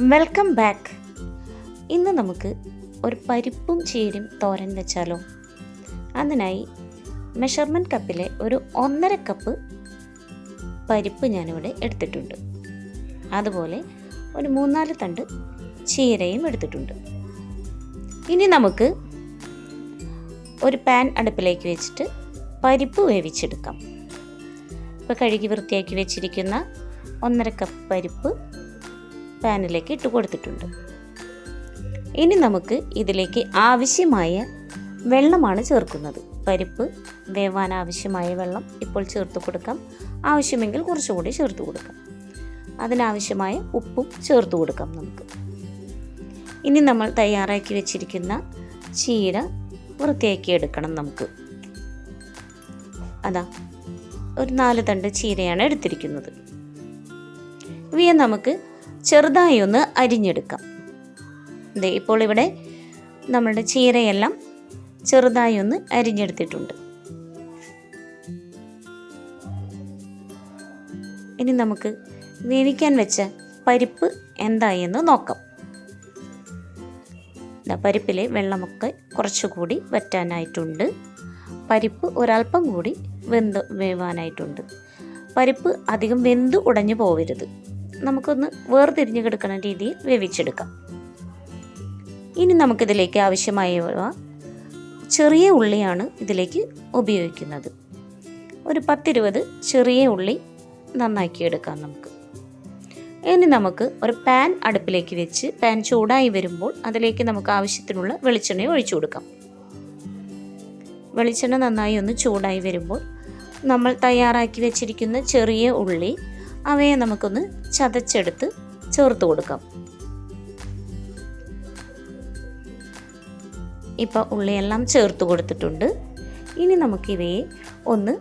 Welcome back ഇന്ന് നമുക്ക് ഒരു പരിപ്പും ചീരും തോരൻ വെച്ചാലോ. അതിനായി മെഷർമെന്റ് കപ്പിലെ ഒരു ഒന്നര കപ്പ് പരിപ്പ് ഞാനിവിടെ എടുത്തിട്ടുണ്ട്. അതുപോലെ ഒരു മൂന്നാൽ തണ്ട് ചീരയും എടുത്തിട്ടുണ്ട്. ഇനി നമുക്ക് ഒരു പാൻ അടുപ്പിലേക്ക് വെച്ചിട്ട് പരിപ്പ് വേവിച്ചെടുക്കാം. ഇപ്പോൾ കഴുകി വൃത്തിയാക്കി വെച്ചിരിക്കുന്ന ഒന്നര കപ്പ് പരിപ്പ് പാനിലേക്ക് ഇട്ട് കൊടുത്തിട്ടുണ്ട്. ഇനി നമുക്ക് ഇതിലേക്ക് ആവശ്യമായ വെള്ളമാണ് ചേർക്കുന്നത്. പരിപ്പ് വേവാൻ ആവശ്യമായ വെള്ളം ഇപ്പോൾ ചേർത്ത് കൊടുക്കാം. ആവശ്യമെങ്കിൽ കുറച്ചുകൂടി ചേർത്ത് കൊടുക്കാം. അതിനാവശ്യമായ ഉപ്പും ചേർത്ത് കൊടുക്കാം നമുക്ക്. ഇനി നമ്മൾ തയ്യാറാക്കി വെച്ചിരിക്കുന്ന ചീര വൃത്തിയാക്കി എടുക്കണം നമുക്ക്. അതാ ഒരു നാല് തണ്ട് ചീരയാണ് എടുത്തിരിക്കുന്നത്. ഇവയെ നമുക്ക് ചെറുതായി ഒന്ന് അരിഞ്ഞെടുക്കാം. അതെ ഇപ്പോൾ ഇവിടെ നമ്മളുടെ ചീരയെല്ലാം ചെറുതായി ഒന്ന് അരിഞ്ഞെടുത്തിട്ടുണ്ട്. ഇനി നമുക്ക് വേവിക്കാൻ വെച്ച പരിപ്പ് എന്തായി എന്ന് നോക്കാം പരിപ്പിലെ വെള്ളമൊക്കെ കുറച്ചുകൂടി വറ്റാനായിട്ടുണ്ട്. പരിപ്പ് ഒരല്പം കൂടി വെന്ത് വേവാനായിട്ടുണ്ട്. പരിപ്പ് അധികം വെന്ത് ഉടഞ്ഞു പോവരുത്. നമുക്കൊന്ന് വേർതിരിഞ്ഞ് കിടക്കുന്ന രീതിയിൽ വേവിച്ചെടുക്കാം. ഇനി നമുക്കിതിലേക്ക് ആവശ്യമായ ചെറിയ ഉള്ളിയാണ് ഇതിലേക്ക് ഉപയോഗിക്കുന്നത്. ഒരു പത്തിരുപത് ചെറിയ ഉള്ളി നന്നാക്കി എടുക്കാം നമുക്ക്. ഇനി നമുക്ക് ഒരു പാൻ അടുപ്പിലേക്ക് വെച്ച് പാൻ ചൂടായി വരുമ്പോൾ അതിലേക്ക് നമുക്ക് ആവശ്യത്തിനുള്ള വെളിച്ചെണ്ണ ഒഴിച്ചു കൊടുക്കാം. വെളിച്ചെണ്ണ നന്നായി ഒന്ന് ചൂടായി വരുമ്പോൾ നമ്മൾ തയ്യാറാക്കി വെച്ചിരിക്കുന്ന ചെറിയ ഉള്ളി അവയെ നമുക്കൊന്ന് ചതച്ചെടുത്ത് ചേർത്ത് കൊടുക്കാം. ഇപ്പോൾ ഉള്ളിയെല്ലാം ചേർത്ത് കൊടുത്തിട്ടുണ്ട്. ഇനി നമുക്കിവയെ ഒന്ന്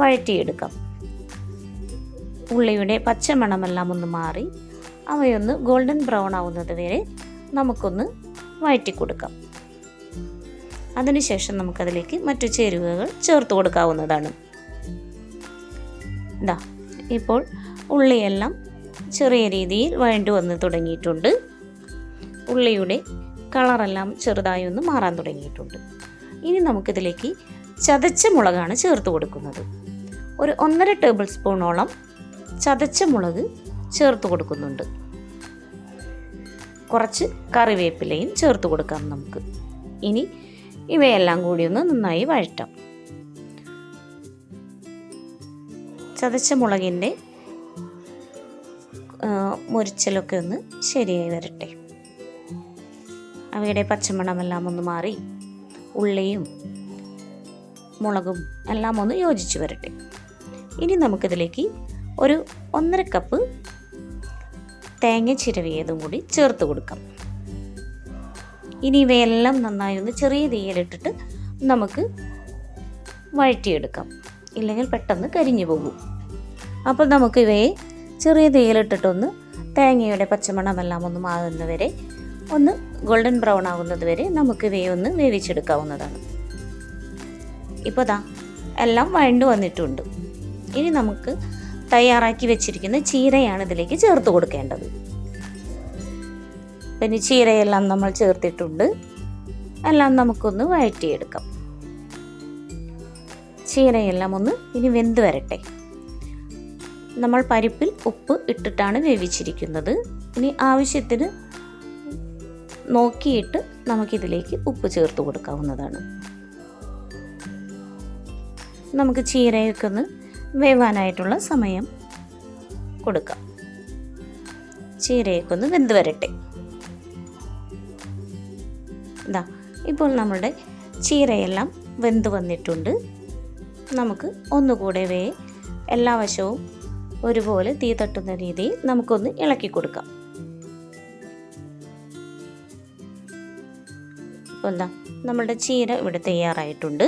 വഴറ്റിയെടുക്കാം. ഉള്ളിയുടെ പച്ചമണമെല്ലാം ഒന്ന് മാറി അവയൊന്ന് ഗോൾഡൻ ബ്രൗൺ ആവുന്നത് വരെ നമുക്കൊന്ന് വഴറ്റി കൊടുക്കാം. അതിനുശേഷം നമുക്കതിലേക്ക് മറ്റു ചേരുവകൾ ചേർത്ത് കൊടുക്കാവുന്നതാണ്. ഇതാ ഇപ്പോൾ ഉള്ളിയെല്ലാം ചെറിയ രീതിയിൽ വഴണ്ടു വന്ന് തുടങ്ങിയിട്ടുണ്ട്. ഉള്ളിയുടെ കളറെല്ലാം ചെറുതായി ഒന്ന് മാറാൻ തുടങ്ങിയിട്ടുണ്ട്. ഇനി നമുക്കിതിലേക്ക് ചതച്ച മുളകാണ് ചേർത്ത് കൊടുക്കുന്നത്. ഒരു ഒന്നര ടേബിൾ സ്പൂണോളം ചതച്ച മുളക് ചേർത്ത് കൊടുക്കുന്നുണ്ട്. കുറച്ച് കറിവേപ്പിലയും ചേർത്ത് കൊടുക്കാം നമുക്ക്. ഇനി ഇവയെല്ലാം കൂടി ഒന്ന് നന്നായി വഴറ്റാം. ചതച്ച മുളകിന്റെ മുരിച്ചലൊക്കെ ഒന്ന് ശരിയായി വരട്ടെ. അവയുടെ പച്ചമണമെല്ലാം ഒന്ന് മാറി ഉള്ളിയും മുളകും എല്ലാം ഒന്ന് യോജിച്ച് വരട്ടെ. ഇനി നമുക്കിതിലേക്ക് ഒരു ഒന്നര കപ്പ് തേങ്ങ ചിരവിയതും കൂടി ചേർത്ത് കൊടുക്കാം. ഇനി ഇവയെല്ലാം നന്നായി ഒന്ന് ചെറിയ തീയിലിട്ടിട്ട് നമുക്ക് വഴറ്റിയെടുക്കാം. ഇല്ലെങ്കിൽ പെട്ടെന്ന് കരിഞ്ഞു പോകും. അപ്പോൾ നമുക്ക് ഇവയെ ചെറിയ തീയിലിട്ടിട്ടൊന്ന് തേങ്ങയുടെ പച്ചമണമെല്ലാം ഒന്ന് മാറുന്നവരെ ഒന്ന് ഗോൾഡൻ ബ്രൗൺ ആകുന്നത് വരെ നമുക്ക് ഇവയെ ഒന്ന് വേവിച്ചെടുക്കാവുന്നതാണ്. ഇപ്പോൾ ദാ എല്ലാം വഴണ്ടു വന്നിട്ടുണ്ട്. ഇനി നമുക്ക് തയ്യാറാക്കി വെച്ചിരിക്കുന്ന ചീരയാണ് ഇതിലേക്ക് ചേർത്ത് കൊടുക്കേണ്ടത്. പിന്നെ ചീരയെല്ലാം നമ്മൾ ചേർത്തിട്ടുണ്ട്. എല്ലാം നമുക്കൊന്ന് വഴറ്റിയെടുക്കാം. ചീരയെല്ലാം ഒന്ന് ഇനി വെന്ത് വരട്ടെ. നമ്മൾ പരിപ്പിൽ ഉപ്പ് ഇട്ടിട്ടാണ് വേവിച്ചിരിക്കുന്നത്. ഇനി ആവശ്യത്തിന് നോക്കിയിട്ട് നമുക്കിതിലേക്ക് ഉപ്പ് ചേർത്ത് കൊടുക്കാവുന്നതാണ്. നമുക്ക് ചീരയൊക്കെ ഒന്ന് വേവാനായിട്ടുള്ള സമയം കൊടുക്കാം. ചീരയൊക്കെ ഒന്ന് വെന്ത് വരട്ടെ. ഇതാ ഇപ്പോൾ നമ്മുടെ ചീരയെല്ലാം വെന്ത് വന്നിട്ടുണ്ട്. നമുക്ക് ഒന്നുകൂടെ വേ എല്ലാ വശവും ഒരുപോലെ തീ തട്ടുന്ന രീതിയിൽ നമുക്കൊന്ന് ഇളക്കി കൊടുക്കാം. എന്താ നമ്മളുടെ ചീര ഇവിടെ തയ്യാറായിട്ടുണ്ട്.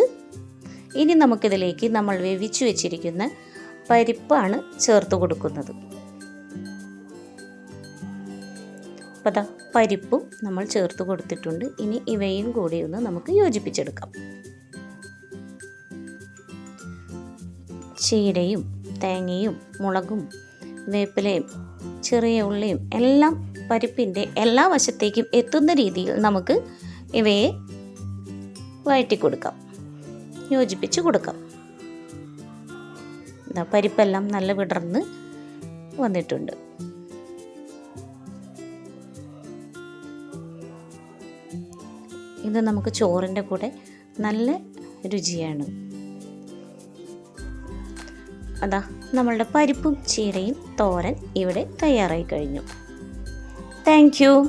ഇനി നമുക്കിതിലേക്ക് നമ്മൾ വേവിച്ചു വെച്ചിരിക്കുന്ന പരിപ്പാണ് ചേർത്ത് കൊടുക്കുന്നത്. അപ്പോൾ അതാ പരിപ്പും നമ്മൾ ചേർത്ത് കൊടുത്തിട്ടുണ്ട്. ഇനി ഇവയും കൂടി ഒന്ന് നമുക്ക് യോജിപ്പിച്ചെടുക്കാം. ചീരയും തേങ്ങയും മുളകും വേപ്പിലയും ചെറിയ ഉള്ളിയും എല്ലാം പരിപ്പിന്റെ എല്ലാ വശത്തേക്കും എത്തുന്ന രീതിയിൽ നമുക്ക് ഇവയെ വഴറ്റി കൊടുക്കാം യോജിപ്പിച്ച് കൊടുക്കാം. എന്താ പരിപ്പെല്ലാം നല്ല വിടർന്ന് വന്നിട്ടുണ്ട്. ഇത് നമുക്ക് ചോറിന്റെ കൂടെ നല്ല രുചിയാണ്. അതാ നമ്മളുടെ പരിപ്പും ചീരയും തോരൻ ഇവിടെ തയ്യാറായി കഴിഞ്ഞു. താങ്ക്